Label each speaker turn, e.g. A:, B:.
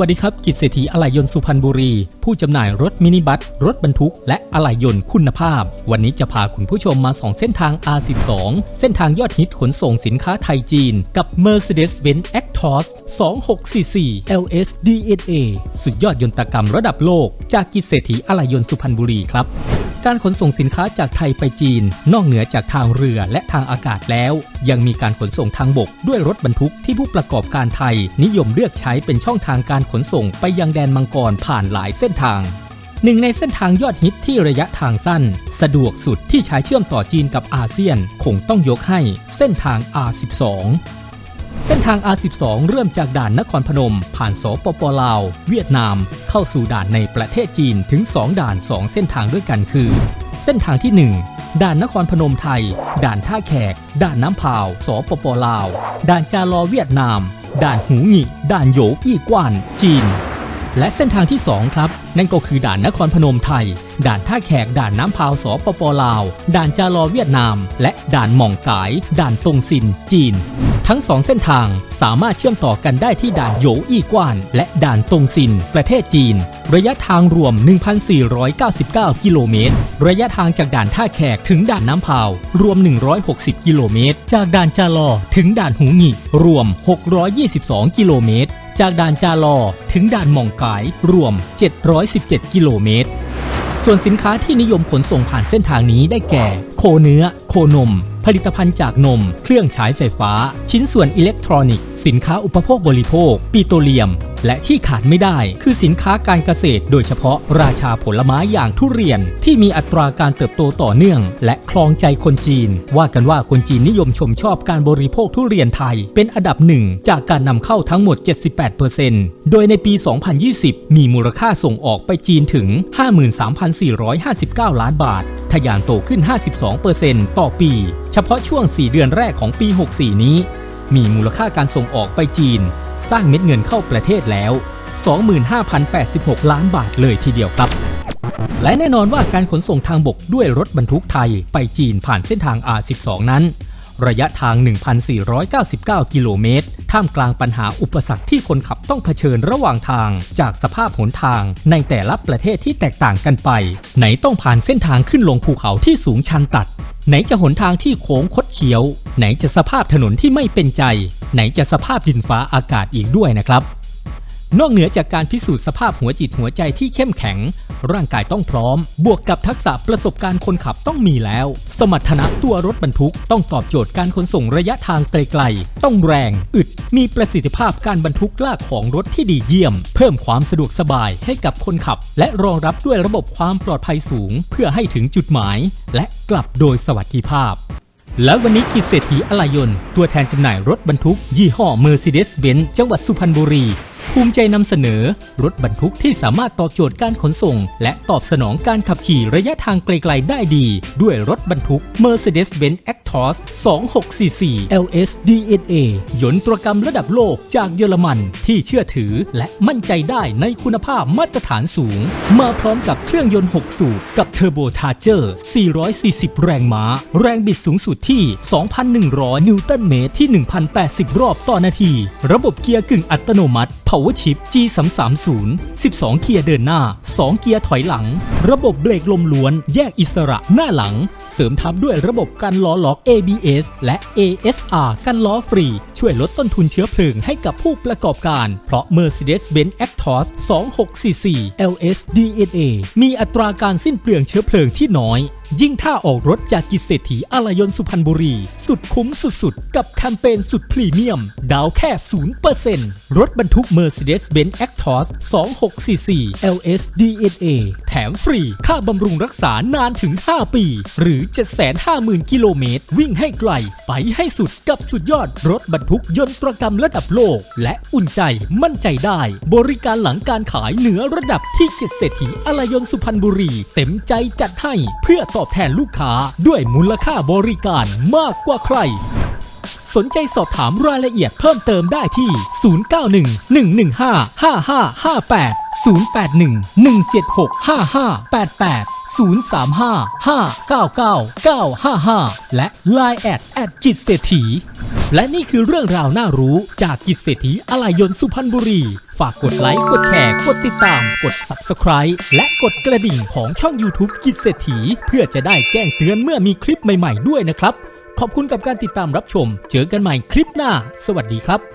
A: วัสดีครับ กิจเศรษฐีอะไหล่ยนต์สุพรรณบุรี ผู้จำหน่ายรถมินิบัส รถบรรทุก และอะไหล่ยนต์คุณภาพ วันนี้จะพาคุณผู้ชมมาสองเส้นทาง R12 เส้นทางยอดฮิตขนส่งสินค้าไทยจีน กับ Mercedes-Benz Actros 2644 LS DNA สุดยอดยนตกรรมระดับโลก จากกิจเศรษฐีอะไหล่ยนต์สุพรรณบุรีครับ การขนส่งสินค้าจากไทยไปจีน นอกเหนือจากทางเรือและทางอากาศแล้ว ยังมีการขนส่งทางบกด้วยรถบรรทุกที่ผู้ประกอบการไทย นิยมเลือกใช้เป็นช่องทางการขนส่งไปยังแดนมังกรผ่านหลายเส้นทางหนึ่งในเส้นทางยอดฮิตที่ระยะทางสั้น สะดวกสุดที่ใช้เชื่อมต่อจีนกับอาเซียน คงต้องยกให้เส้นทาง R12 เส้นทาง R12 เริ่มจากด่านนครพนม ผ่านสปปลาว เวียดนาม เข้าสู่ด่านในประเทศจีนถึง 2 ด่าน 2 เส้นทางด้วยกันคือ เส้นทางที่ 1 ด่านนครพนมไทย ด่านท่าแขก ด่านน้ำพาว สปปลาว ด่านจาลอเวียดนาม ด่านหูหงิ ด่านโหยอี้กวาน จีน และเส้นทางที่ 2 ครับ นั่นก็คือด่านนครพนมไทย ด่านท่าแขก ด่านน้ำพาวสปปลาว ด่านจาลอเวียดนาม และด่านหม่องกาย ด่านตงซิน จีน ทั้งสองเส้นทางสามารถเชื่อมต่อกันได้ที่ด่านโหยอี้กวาน และด่านตงซิน ประเทศจีน ระยะทางรวม 1,499 กิโลเมตร ระยะทางจากด่านท่าแขกถึงด่านน้ำพาว รวม 160 กิโลเมตร จากด่านจาลอถึงด่านหูหงิรวม 622 กิโลเมตร จากด่านจาลอถึงด่านหม่องกาย รวม717 กิโลเมตร ส่วนสินค้าที่นิยมขนส่งผ่านเส้นทางนี้ได้แก่ โคเนื้อ โคนม ผลิตภัณฑ์จากนม เครื่องใช้ไฟฟ้า ชิ้นส่วนอิเล็กทรอนิกส์ สินค้าอุปโภคบริโภค ปิโตรเลียม และที่ขาดไม่ได้คือสินค้าการเกษตร โดยเฉพาะราชาผลไม้อย่างทุเรียน ที่มีอัตราการเติบโตต่อเนื่อง และคลองใจคนจีน ว่ากันว่าคนจีนนิยมชมชอบการบริโภคทุเรียนไทย เป็นอันดับหนึ่งจากการนำเข้าทั้งหมด 78%โดยในปี 2020 มีมูลค่าส่งออกไปจีนถึง 53,459 ล้านบาททะยานโตขึ้น 52%ต่อปี เฉพาะช่วง 4 เดือนแรกของปี 64 นี้ มีมูลค่าการส่งออกไปจีน สร้างเม็ดเงินเข้าประเทศแล้ว 25,086 ล้านบาทเลยทีเดียวครับ และแน่นอนว่าการขนส่งทางบกด้วยรถบรรทุกไทยไปจีนผ่านเส้นทาง R12 นั้น ระยะทาง 1,499 กิโลเมตร ท่ามกลางปัญหาอุปสรรคที่คนขับต้องเผชิญระหว่างทาง จากสภาพหนทางในแต่ละประเทศที่แตกต่างกันไป ไหนต้องผ่านเส้นทางขึ้นลงภูเขาที่สูงชันตัดไหนจะหนทางที่โค้งคดเคี้ยว ไหนจะสภาพถนนที่ไม่เป็นใจ ไหนจะสภาพดินฟ้าอากาศอีกด้วยนะครับ นอกเหนือจากการพิสูจน์สภาพหัวจิตหัวใจที่เข้มแข็ง ร่างกายต้องพร้อม บวกกับทักษะประสบการณ์คนขับต้องมีแล้ว สมรรถนะตัวรถบรรทุกต้องตอบโจทย์การขนส่งระยะทางไกลๆ ต้องแรง อึด มีประสิทธิภาพการบรรทุกลากของรถที่ดีเยี่ยม เพิ่มความสะดวกสบายให้กับคนขับ และรองรับด้วยระบบความปลอดภัยสูง เพื่อให้ถึงจุดหมาย และกลับโดยสวัสดิภาพ และวันนี้กิจเศรษฐีอะไหล่ยนต์ ตัวแทนจำหน่ายรถบรรทุก ยี่ห้อ Mercedes-Benz จังหวัดสุพรรณบุรี ภูมิใจนำเสนอ รถบรรทุกที่สามารถตอบโจทย์การขนส่ง และตอบสนองการขับขี่ระยะทางไกลๆได้ดี ด้วยรถบรรทุก Mercedes-Benz Actros 2644 LS DNA ยนตรกรรมระดับโลกจากเยอรมัน ที่เชื่อถือและมั่นใจได้ในคุณภาพมาตรฐานสูง มาพร้อมกับเครื่องยนต์ 6 สูบกับเทอร์โบชาร์เจอร์ 440 แรงม้า แรงบิดสูงสุดที่ 2,100 นิวตันเมตรที่ 1,080 รอบต่อนาที ระบบเกียร์กึ่งอัตโนมัติ Power Shift G330 12 เกียร์เดินหน้า 2 เกียร์ถอยหลัง ระบบเบรกลมล้วน แยกอิสระหน้าหลัง เสริมทับด้วยระบบกันล้อล็อก ABS และ ASR กันล้อฟรี ช่วยลดต้นทุนเชื้อเพลิงให้กับผู้ประกอบการ เพราะ Mercedes-Benz Actros 2644 LS DNA มีอัตราการสิ้นเปลืองเชื้อเพลิงที่น้อย ยิ่งถ้าออกรถจากกิจเศรษฐีอลายนสุพรรณบุรี สุดคุ้มสุดๆ กับแคมเปญสุดพรีเมียม ดาวแค่ 0%รถบรรทุก Mercedes-Benz Actros 2644 LS DNA แถมฟรี ค่าบำรุงรักษานานถึง 5 ปี หรือ 750,000 กิโลเมตร วิ่งให้ไกล ไปให้สุดกับสุดยอดรถบรรทุกยนตรกรรมระดับโลก และอุ่นใจมั่นใจได้ บริการหลังการขายเหนือระดับที่กิจเศรษฐีอลายนสุพรรณบุรี เต็มใจจัดให้เพื่อตอบแทนลูกค้าด้วยมูลค่าบริการมากกว่าใคร สนใจสอบถามรายละเอียดเพิ่มเติมได้ที่ 091 115 5588 081 765 5588 035 599 955 และ Line แอดแอดกิจเศรษฐี และนี่คือเรื่องราวน่ารู้จากกิจเศรษฐีอะลายนสุพรรณบุรี ฝากกดไลค์กดแชร์กดติดตาม กด Subscribe และกดกระดิ่งของช่อง YouTube กิจเศรษฐี เพื่อจะได้แจ้งเตือนเมื่อมีคลิปใหม่ๆด้วยนะครับ ขอบคุณกับการติดตามรับชม เจอกันใหม่คลิปหน้า สวัสดีครับ